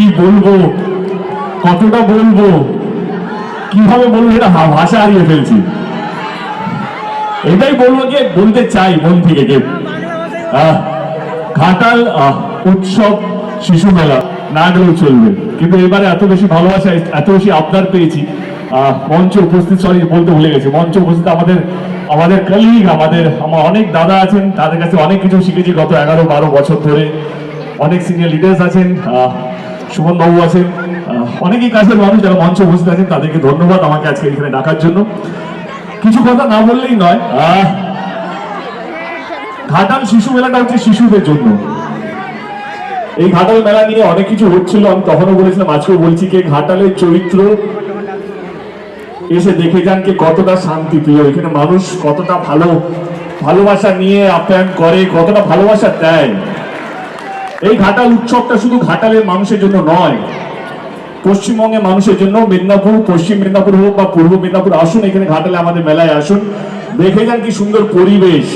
কি বলব? কতটা বলব? কীভাবে বলব এটা ভাষা হারিয়ে ফেলছি। এটাই বলব যে বলতে চাই মন থেকে যে ঘাটাল উৎসব, শিশু মেলা, না গেলেও চলবে। কিন্তু এবারে এত বেশি ভালোবাসা, এত বেশি আবদার পেয়েছি। মঞ্চে উপস্থিত সরি বলতে ভুলে গেছি। মঞ্চে উপস্থিত আমাদের আমাদের কলিগ আমাদের, আমার অনেক দাদা আছেন। তাদের কাছে অনেক কিছু শিখেছি গত এগারো বারো বছর ধরে। অনেক সিনিয়র লিডার্স আছেন। আহ, সুমন বাবু আছেন অনেকেই কাছের মানুষ যারা মঞ্চে উপস্থিত আছেন তাদেরকে ধন্যবাদ আমাকে আজকে এখানে ডাকার জন্য। কিছু কথা না বললেই নয় ঘাটাল শিশু মেলাটা হচ্ছে শিশুদের জন্য। এই ঘাটাল মেলা নিয়ে অনেক কিছু হচ্ছিল আমি তখনও বলেছিলাম আজকেও বলছি যে ঘাটালের চরিত্র। এসে দেখে যান কে কতটা শান্তি প্রিয় এখানে মানুষ কতটা ভালো ভালোবাসা নিয়ে আপ্যায়ন করে কতটা ভালোবাসা দেয়। এই ঘাটাল উৎসবটা শুধু ঘাটালের মানুষের জন্য নয় পশ্চিমবঙ্গের মানুষের জন্য মেদিনীপুর, পশ্চিম মেদিনীপুর হোক বা পূর্ব মেদিনীপুর, আসুন এখানে ঘাটালে আমাদের মেলায় আসুন, দেখে যান কি সুন্দর পরিবেশ।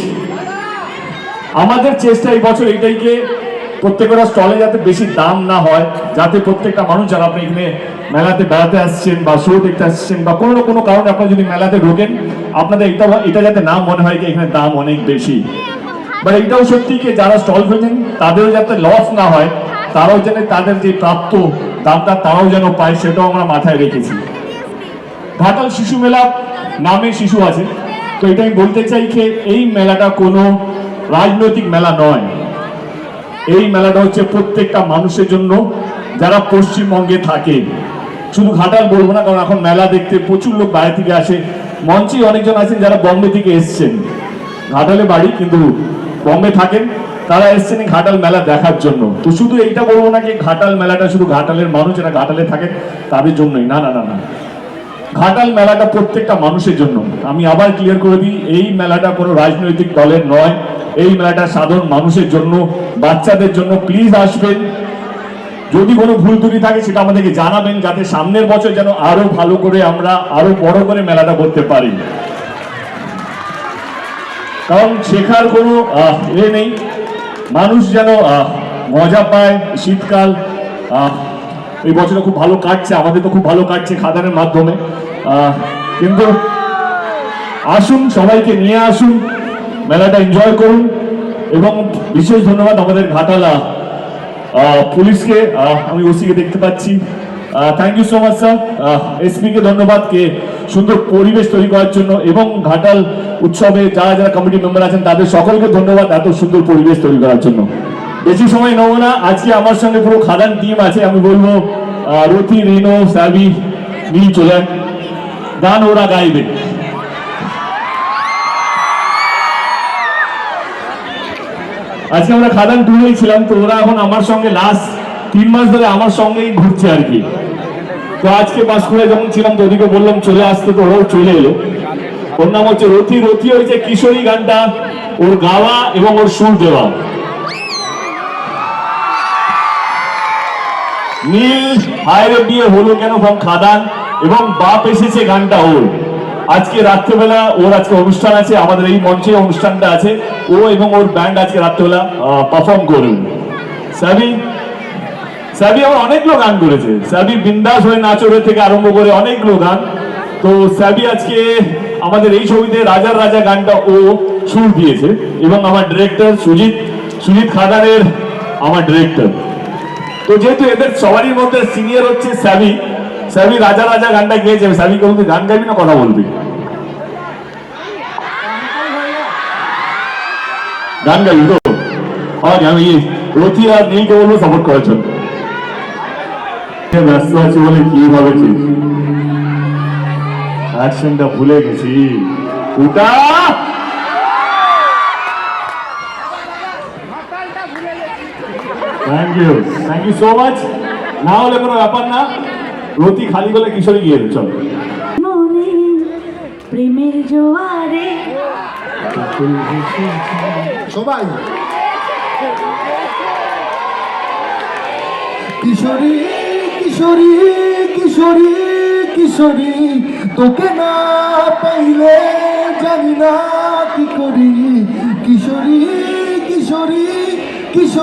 আমাদের চেষ্টা এই বছর এইটাইকে প্রত্যেকের স্টলে যাতে বেশি দাম না হয়, যাতে প্রত্যেকটা মানুষ যারা আপনি এখানে মেলাতে বেড়াতে আসছেন বা শো দেখতে আসছেন বা কোনো কোনো কারণে আপনারা যদি মেলাতে ঢোকেন, আপনাদের এটা এটা যাতে না মনে হয় যে এখানে দাম অনেক বেশি। বা এটাও সত্যি যে যারা স্টল ফেলছেন তাদেরও যাতে লস না হয়, তারাও যেন তাদের যে প্রাপ্ত দামটা তারাও যেন পায়, সেটাও আমরা মাথায় রেখেছি। ঘাটাল শিশু মেলা নামে শিশু আছে। তো এটা আমি বলতে চাই যে এই মেলাটা কোনো রাজনৈতিক মেলা নয়। এই মেলাটা হচ্ছে প্রত্যেকটা মানুষের জন্য যারা পশ্চিমবঙ্গে থাকে। শুধু ঘাটাল বলব না, কারণ এখন মেলা দেখতে প্রচুর লোক বাইরে থেকে আসে। মঞ্চে অনেকজন আছেন যারা বম্বে থেকে এসছেন। ঘাটালে বাড়ি, কিন্তু বম্বে থাকেন, তারা এসছেন এই ঘাটাল মেলা দেখার জন্য। তো শুধু এইটা বলব না যে ঘাটাল মেলাটা শুধু ঘাটালের মানুষ যারা ঘাটালে থাকেন তাদের জন্যই। না না না না। ঘাটাল মেলাটা প্রত্যেকটা মানুষের জন্য। আমি আবার ক্লিয়ার করে দিই, এই মেলাটা কোনো রাজনৈতিক দলের নয়। এই মেলাটা সাধারণ মানুষের জন্য, বাচ্চাদের জন্য। প্লিজ আসবেন। যদি কোনো ভুল ত্রুটি থাকে, সেটা আমাদেরকে জানাবেন, যাতে সামনের বছর যেন আরও ভালো করে আমরা আরও বড় করে মেলাটা করতে পারি। কারণ শেখার কোনো এ নেই। মানুষ যেন মজা পায় শীতকাল এই বছরটা খুব ভালো কাটছে, আমাদের তো খুব ভালো কাটছে খাদানের মাধ্যমে কিন্তু আসুন, সবাইকে নিয়ে আসুন, মেলাটা এনজয় করুন, এবং বিশেষ ধন্যবাদ আমাদের ঘাটালা পুলিশকে আমি ওসিকে দেখতে পাচ্ছি। Thank you so much sir SP কে ধন্যবাদ, কে সুন্দর পরিবেশ তৈরি করার জন্য এবং ঘাটাল উৎসবে যারা যারা কমিটি মেম্বার আছেন, তাদের সকলকে ধন্যবাদ এত সুন্দর পরিবেশ তৈরি করার জন্য। বেশি সময় নেব না, আজকে আমার সঙ্গে পুরো খাদান টিম আছে, আমি বলব রথি রিনো সাবি নিয়ে চলে গান ওরা গাইবে। আজকে আমরা খাদান টুরেই ছিলাম, তো ওরা এখন আমার সঙ্গে লাস্ট তিন মাস ধরে আমার সঙ্গেই ঘুরছে আর কি। তো আজকে বাঁশকুড়ায় যখন ছিলাম তো ওদিকে বললাম, চলে আসতে তো ওরাও চলে এলো। ওর নাম হচ্ছে রথি। রথি হয়েছে কিশোরী গানটা, ওর গাওয়া এবং ওর সুর দেওয়া। নীল, হায়রে বিয়ে হলো কেন ফ্রম খাদান এবং বাপ এসেছে গানটা ওর। আজকে রাত্রেবেলা ওর আজকে অনুষ্ঠান আছে, আমাদের এই মঞ্চে অনুষ্ঠানটা আছে। ও এবং ওর ব্যান্ড আজকে রাত্রেবেলা পারফর্ম করুন সাবি সাবি আমার অনেকগুলো গান করেছে। সাবি বিন্দাস হয়ে নাচরে থেকে আরম্ভ করে অনেকগুলো গান। তো সাবি আজকে আমাদের এই ছবিতে রাজার রাজা গানটা ও সুর দিয়েছে এবং আমার ডিরেক্টর সুজিত সুজিত খাদানের আমার ডিরেক্টর তো যেহেতু এদের সবারই মধ্যে সিনিয়র হচ্ছে স্যাভি স্যাভি রাজা রাজা গানটা গেয়েছে। স্যাভি কেউ গান গাইবি না, কথা বলবি? গান গাইবি তো? আমি রথি আর নীলকে বলব সাপোর্ট করার জন্য। ব্যস্ত আছি বলে কি ভাবেছিস অ্যাকশনটা ভুলে গেছি। ওটা thank you thank you so much না হলে কোনো ব্যাপার না। রতি খালি বলে কিশোরী গিয়ে চল। মনে প্রেমের জোয়ারে। সবাই। কিশোরী। কিশোরী কিশোরী কিশোরী তোকে না পাইলে জানি না কি করি। কিশোরী কিশোরী কিশোরী।